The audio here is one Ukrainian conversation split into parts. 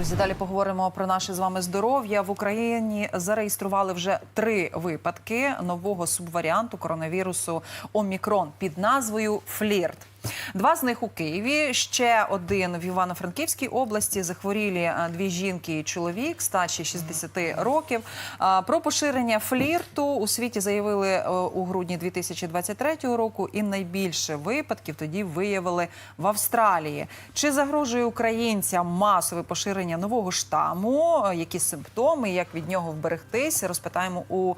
Друзі, далі поговоримо про наше з вами здоров'я. В Україні зареєстрували вже три випадки нового субваріанту коронавірусу Омікрон під назвою Флірт. Два з них у Києві, ще один в Івано-Франківській області. Захворілі е, дві жінки і чоловік, старші 60 років. Про поширення флірту у світі заявили е, у грудні 2023 року, і найбільше випадків тоді виявили в Австралії. Чи загрожує українцям масове поширення нового штаму? Е, Які симптоми, як від нього вберегтись? Розпитаємо у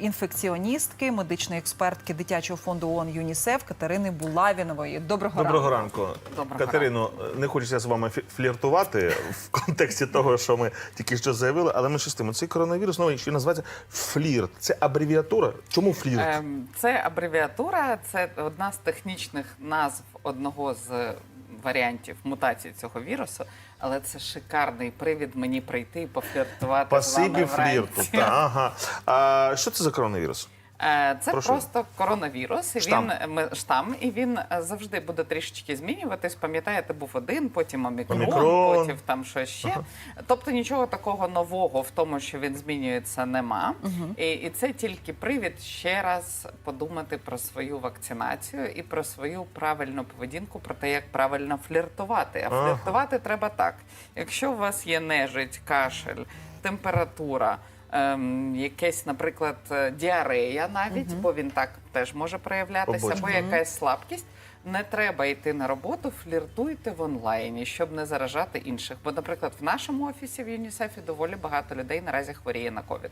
інфекціоністки, медичної експертки дитячого фонду ООН ЮНІСЕФ Катерини Булавінової. Доброго, Доброго ранку. ранку. Доброго Катерино, не хочеться з вами фліртувати в контексті того, що ми тільки що заявили, але ми щастимо. Цей коронавірус новий, що називається флірт. Це абревіатура. Чому флірт? Ем, Це абревіатура, це одна з технічних назв одного з варіантів мутації цього вірусу, але це шикарний привід мені прийти і пофліртувати з Пасибі вами флірту. Та, ага. А що це за коронавірус? Е, Це Прошу. просто коронавірус, і Штам. він ми- штам, і він е, завжди буде трішечки змінюватись. Пам'ятаєте, був один, потім омікрон, Омікрон. потім там щось ще. Тобто нічого такого нового в тому, що він змінюється, нема. І, і це тільки привід ще раз подумати про свою вакцинацію і про свою правильну поведінку, про те, як правильно фліртувати. А Ага. фліртувати треба так. Якщо у вас є нежить, кашель, температура. Ем, якесь, наприклад, е, діарея навіть, бо він так теж може проявлятися, Побочно. або якась слабкість. Не треба йти на роботу, фліртуйте в онлайні, щоб не заражати інших. Бо, наприклад, в нашому офісі в ЮНІСЕФі доволі багато людей наразі хворіє на ковід.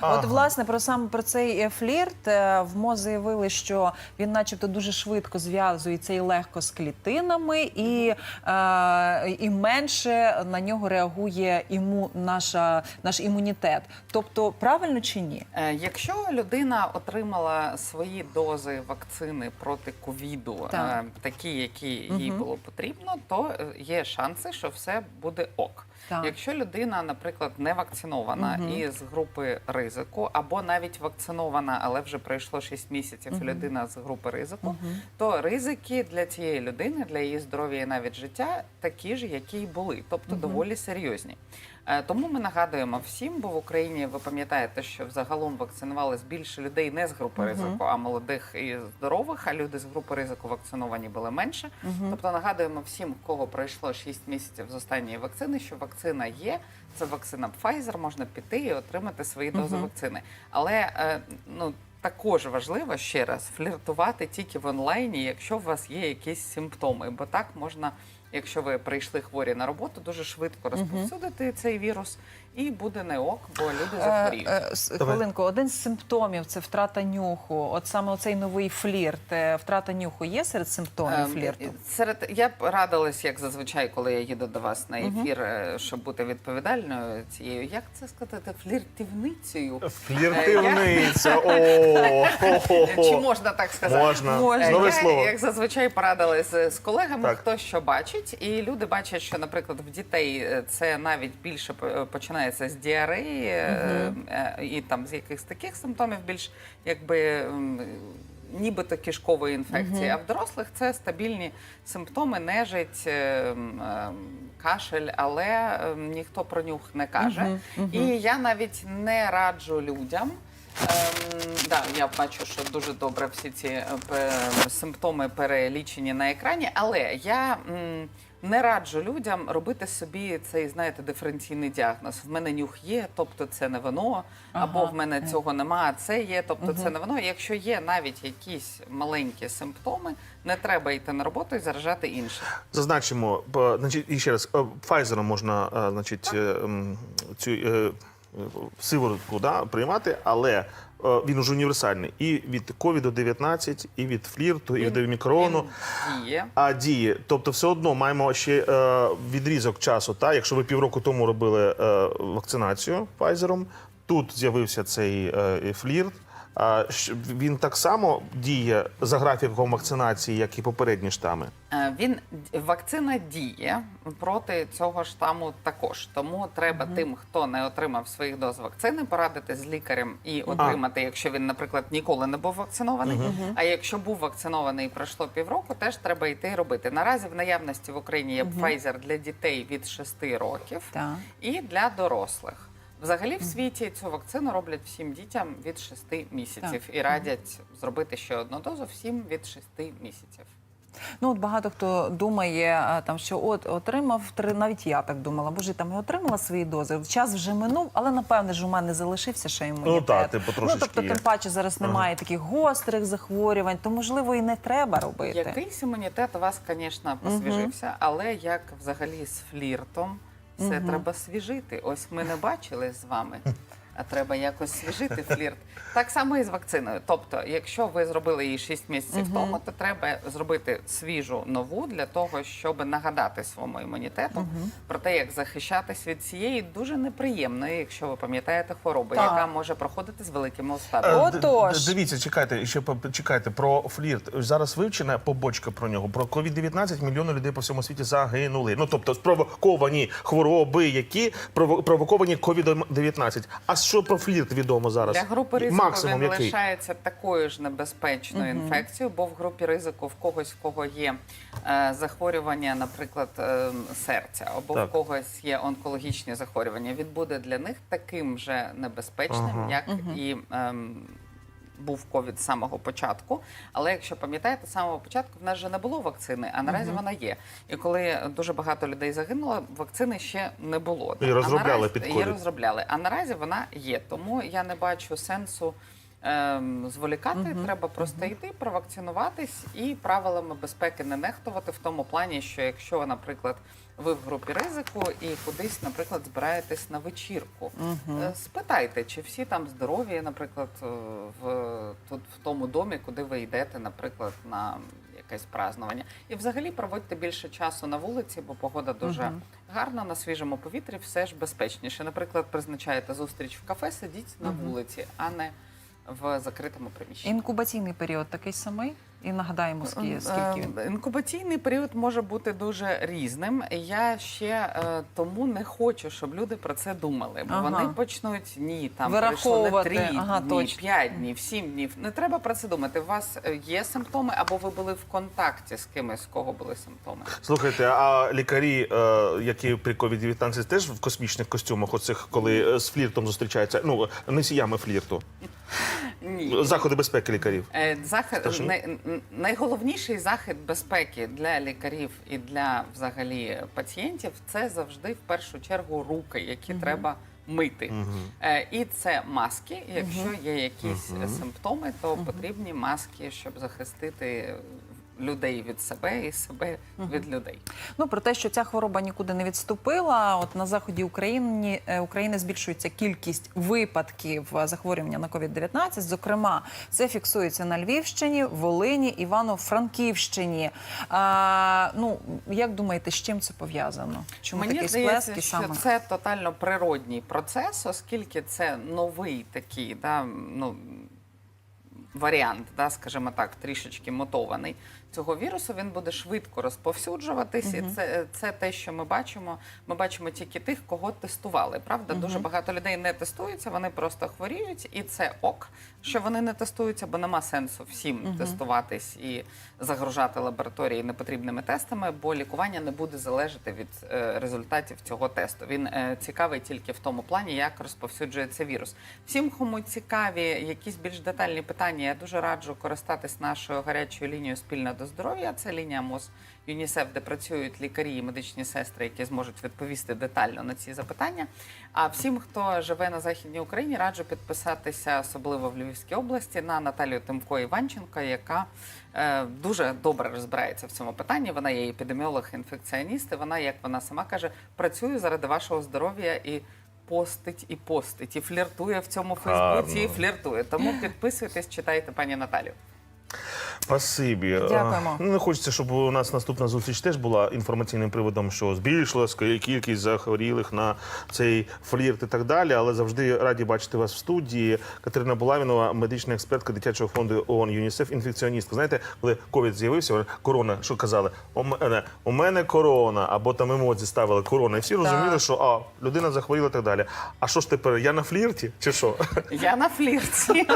От власне про саме про цей е, флірт е, в МОЗ заявили, що він, начебто, дуже швидко зв'язується і легко з клітинами, і, е, і менше на нього реагує іму, наша, наш імунітет. Тобто, правильно чи ні? Е, Якщо людина отримала свої дози вакцини проти ковіду, Так. Е, такі, які їй було потрібно, то е, є шанси, що все буде ок. Так. Якщо людина, наприклад, не вакцинована і з групи ризику, або навіть вакцинована, але вже пройшло 6 місяців, і людина з групи ризику, то ризики для цієї людини, для її здоров'я і навіть життя такі ж, які й були, тобто доволі серйозні. Е, Тому ми нагадуємо всім, бо в Україні ви пам'ятаєте, що взагалом вакцинувалось більше людей не з групи ризику, а молодих і здорових. А люди з групи ризику вакциновані були менше. Тобто нагадуємо всім, кого пройшло 6 місяців з останньої вакцини, що вакцина є. Це вакцина Pfizer, можна піти і отримати свої дози вакцини. Але е, ну. Також важливо ще раз фліртувати тільки в онлайні, якщо у вас є якісь симптоми, бо так можна, якщо ви прийшли хворі на роботу, дуже швидко розповсюдити цей вірус, і буде не ок, бо люди захворіють. Е, е, хвилинку, один з симптомів це втрата нюху. От саме оцей новий флірт. е, Втрата нюху є серед симптомів Ем, флірту? Серед я б радилась, як зазвичай, коли я їду до вас на ефір, е, щоб бути відповідальною цією, як це сказати, фліртівницею. Фліртивниця. О, хо-хо-хо. Чи можна так сказати? Можна. Можна. Нове я, слово. як зазвичай порадилась з з колегами, Так. хто що бачить, і люди бачать, що, наприклад, в дітей е, це навіть більше п- починається з діареї е, е, і там з якихось таких симптомів, більш якби. Нібито кишкової інфекції, а в дорослих це стабільні симптоми, нежить, е, м, е, кашель, але ніхто про нюх не каже. І я навіть не раджу людям. Ем, да, я бачу, що дуже добре всі ці е, симптоми перелічені на екрані, але я м, не раджу людям робити собі цей, знаєте, диференційний діагноз. В мене нюх є, тобто це не воно, або Ага. в мене цього нема, а це є, тобто це не воно. Якщо є навіть якісь маленькі симптоми, не треба йти на роботу і заражати інших. Зазначимо, бо, значить, і ще раз, е, Pfizer можна е, значить, е, м, цю е, е, сиворотку да, приймати, але е, він уже універсальний і від COVID-19, і від флірту, і від мікрону. Діє. А діє, тобто, все одно маємо ще е, відрізок часу. Та якщо ви півроку тому робили е, вакцинацію Pfizer, тут з'явився цей е, флірт. А, він так само діє за графіком вакцинації, як і попередні штами. Е, Він вакцина діє проти цього штаму також. Тому треба тим, хто не отримав своїх доз вакцини, порадити з лікарем і отримати, якщо він, наприклад, ніколи не був вакцинований. А якщо був вакцинований і пройшло півроку, теж треба йти і робити. Наразі в наявності в Україні є Pfizer для дітей від 6 років Так. і для дорослих. Взагалі в світі цю вакцину роблять всім дітям від 6 місяців і радять зробити ще одну дозу всім від 6 місяців. Ну от багато хто думає, там що от отримав три, навіть я так думала. Боже, там я отримала свої дози. Час вже минув, але напевне ж у мене залишився ще імунітет. Ну, так, типу, трошечки Ну, тобто, є. тим паче зараз немає таких гострих захворювань, то можливо і не треба робити. Якийсь імунітет у вас, звісно, посвіжився, але як взагалі з фліртом, це треба свіжити. Ось ми не бачили з вами. А треба якось свіжити флірт. Так само і з вакциною. Тобто, якщо ви зробили її 6 місяців тому, то треба зробити свіжу нову для того, щоб нагадати своєму імунітету про те, як захищатись від цієї дуже неприємної, якщо ви пам'ятаєте, хвороби, Так. яка може проходити з великими Е, д- Отож. д- Дивіться, чекайте, ще по- чекайте про флірт. Зараз вивчена побочка про нього. Про COVID-19 мільйони людей по всьому світі загинули. Ну тобто спровоковані хвороби, які прово- провоковані COVID-19. А що про флірт відомо зараз? Для групи ризику Максимум він який? лишається такою ж небезпечною інфекцією, бо в групі ризику в когось, в кого є е, захворювання, наприклад, е, серця, або Так. в когось є онкологічні захворювання. Він буде для них таким же небезпечним, як і. ем, був ковід з самого початку, але якщо пам'ятаєте, з самого початку в нас вже не було вакцини, а наразі вона є. І коли дуже багато людей загинуло, вакцини ще не було. І розробляли а наразі, під COVID. Її розробляли. А наразі вона є. Тому я не бачу сенсу ем, зволікати. Треба просто йти, провакцинуватись і правилами безпеки не нехтувати в тому плані, що якщо, наприклад, ви в групі ризику і кудись, наприклад, збираєтесь на вечірку, е, спитайте, чи всі там здорові, наприклад, е, в тут в тому домі, куди ви йдете, наприклад, на якесь празднування. І взагалі проводьте більше часу на вулиці, бо погода дуже гарна, на свіжому повітрі, все ж безпечніше. Наприклад, призначаєте зустріч в кафе, сидіть на вулиці, а не в закритому приміщенні. Інкубаційний період такий самий. І нагадаємо, скільки, скільки. Е, Інкубаційний період може бути дуже різним. Я ще е, тому не хочу, щоб люди про це думали. Бо Ага. вони почнуть ні, там Вираховувати. пройшло не три Ага, дні, точно. п'ять днів, сім днів. Не треба про це думати. У вас е, є симптоми, або ви були в контакті з кимось, з кого були симптоми. Слухайте, а лікарі, е, які при COVID-19 теж в космічних костюмах, оцих, коли з фліртом зустрічаються, ну носіями флірту, Ні. заходи безпеки лікарів. Е, н- найголовніший захід безпеки для лікарів і для взагалі пацієнтів це завжди в першу чергу руки, які треба мити. Е, І це маски. Якщо є якісь угу. симптоми, то потрібні маски, щоб захистити людей від себе і себе від людей. Ну про те, що ця хвороба нікуди не відступила. От на заході України е, України збільшується кількість випадків е, захворювання на COVID-19. Зокрема, це фіксується на Львівщині, Волині, Івано-Франківщині. А, ну як думаєте, з чим це пов'язано? Чому Мені такий здається, сплеск і що саме? це тотально природній процес, оскільки це новий такий, да, ну, варіант, да, скажімо так, трішечки мотований цього вірусу. Він буде швидко розповсюджуватись, і це, це те, що ми бачимо. Ми бачимо тільки тих, кого тестували. Правда, дуже багато людей не тестуються, вони просто хворіють, і це ок, що вони не тестуються, бо нема сенсу всім тестуватись і загружати лабораторії непотрібними тестами, бо лікування не буде залежати від е, результатів цього тесту. Він е, цікавий тільки в тому плані, як розповсюджується вірус. Всім, кому цікаві якісь більш детальні питання, я дуже раджу користатись нашою гарячою лінією спільна до здоров'я. Це лінія МОЗ ЮНІСЕФ, де працюють лікарі і медичні сестри, які зможуть відповісти детально на ці запитання. А всім, хто живе на західній Україні, раджу підписатися, особливо в Львівській області, на Наталію Тимко Іванченко, яка е, дуже добре розбирається в цьому питанні. Вона є епідеміолог, інфекціоніст. і Вона, як вона сама каже, працює заради вашого здоров'я і. Постить і постить, і фліртує в цьому Фейсбуці, і фліртує. Тому підписуйтесь, читайте пані Наталю. Спасибі. Е, Дякуємо. Ну, не хочеться, щоб у нас наступна зустріч теж була інформаційним приводом, що збільшилась кількість захворілих на цей флірт і так далі. Але завжди раді бачити вас в студії. Катерина Булавінова, медична експертка дитячого фонду ООН ЮНІСЕФ, інфекціоністка. Знаєте, коли ковід з'явився, корона, що казали? У мене, у мене корона, або там емодзі ставили корона. І всі розуміли, що а, людина захворіла і так далі. А що ж тепер? Я на флірті? Чи що? Я на флірті.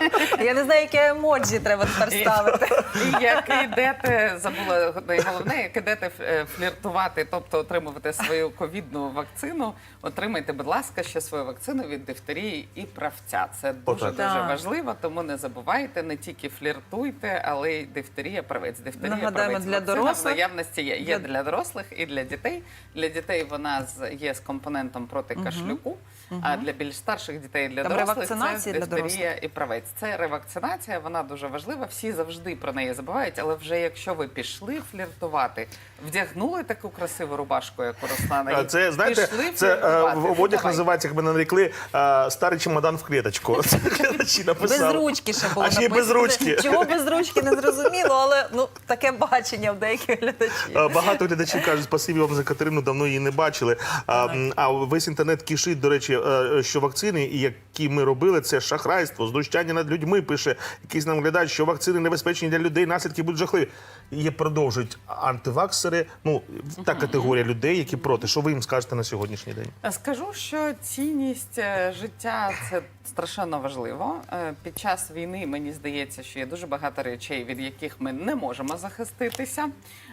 Я не знаю, яке емоджі треба тепер ставити. І як йдете, забула найголовне, як йдете е, фліртувати, тобто отримувати свою ковідну вакцину, отримайте, будь ласка, ще свою вакцину від дифтерії і правця. Це дуже Отак. дуже Так. важливо, тому не забувайте, не тільки фліртуйте, але й дифтерія, правець. Дифтерія, Нагадаємо, правець, для вакцина дорослих. в наявності є. Є Для- дорослих і для дітей. Для дітей вона з є з компонентом проти кашлюку, а для більш старших дітей для Там дорослих ревакцинація це для дифтерія і правець. Це ревакцинація, вона дуже важлива. Всі завжди про неї забувають. Але вже якщо ви пішли фліртувати, вдягнули таку красиву рубашку, як у Руслана, і Це знаєте, пішли це е, фліртувати, в- в ну, одяг давай. називається, як мене нарекли, е, старий чемодан в клеточку. Це глядачі написали. Без ручки ще було А ще й без ручки. Чого без ручки не зрозуміло, але ну таке бачення в деяких глядачів. Е, Багато глядачів кажуть, спасибі вам за Катерину, давно її не бачили. А, м, а весь інтернет кишить, до речі, е, що вакцини, які ми робили, це шахрайство, знущання над людьми. Пише якийсь нам глядач, що вакцини небезпечні для людей, наслідки будуть жахливі. Є продовжують антиваксери. Ну та категорія людей, які проти. Що ви їм скажете на сьогоднішній день? Скажу, що цінність е, життя це страшенно важливо. Е, Під час війни мені здається, що є дуже багато речей, від яких ми не можемо захиститися,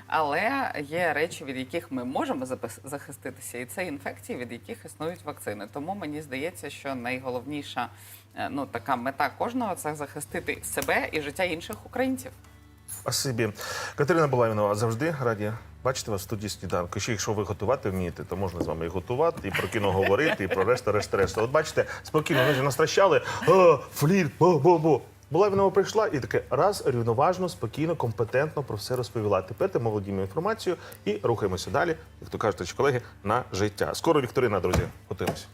але є речі, від яких ми можемо захиститися, і це інфекції, від яких існують вакцини. Тому мені здається, що найголовніша е, ну така мета кожного це захистити себе і життя інших українців. Спасибі. Катерина Балавінова, завжди раді бачити вас в студії сніданку. Ще якщо ви готувати вмієте, то можна з вами і готувати, і про кіно говорити, і про решта, решта, решта. От бачите, спокійно, вони ж настращали. Флірт, бо-бо-бо. Булавінова прийшла і таке раз рівноважно, спокійно, компетентно про все розповіла. Тепер ти володіємо інформацією і рухаємося далі, як то кажуть, колеги, на життя. Скоро Вікторина, друзі, готуємося.